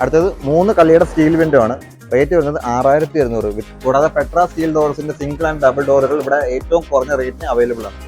അടുത്തത് മൂന്ന് കള്ളിയുടെ സ്റ്റീൽ വിൻഡോ ആണ്. റേറ്റ് വരുന്നത് ആറായിരത്തി ഇരുന്നൂറ്. കൂടാതെ പെട്ര സ്റ്റീൽ ഡോർസിന്റെ സിംഗിൾ ആൻഡ് ഡബിൾ ഡോറുകൾ ഇവിടെ ഏറ്റവും കുറഞ്ഞ റേറ്റിന് അവൈലബിൾ ആണ്.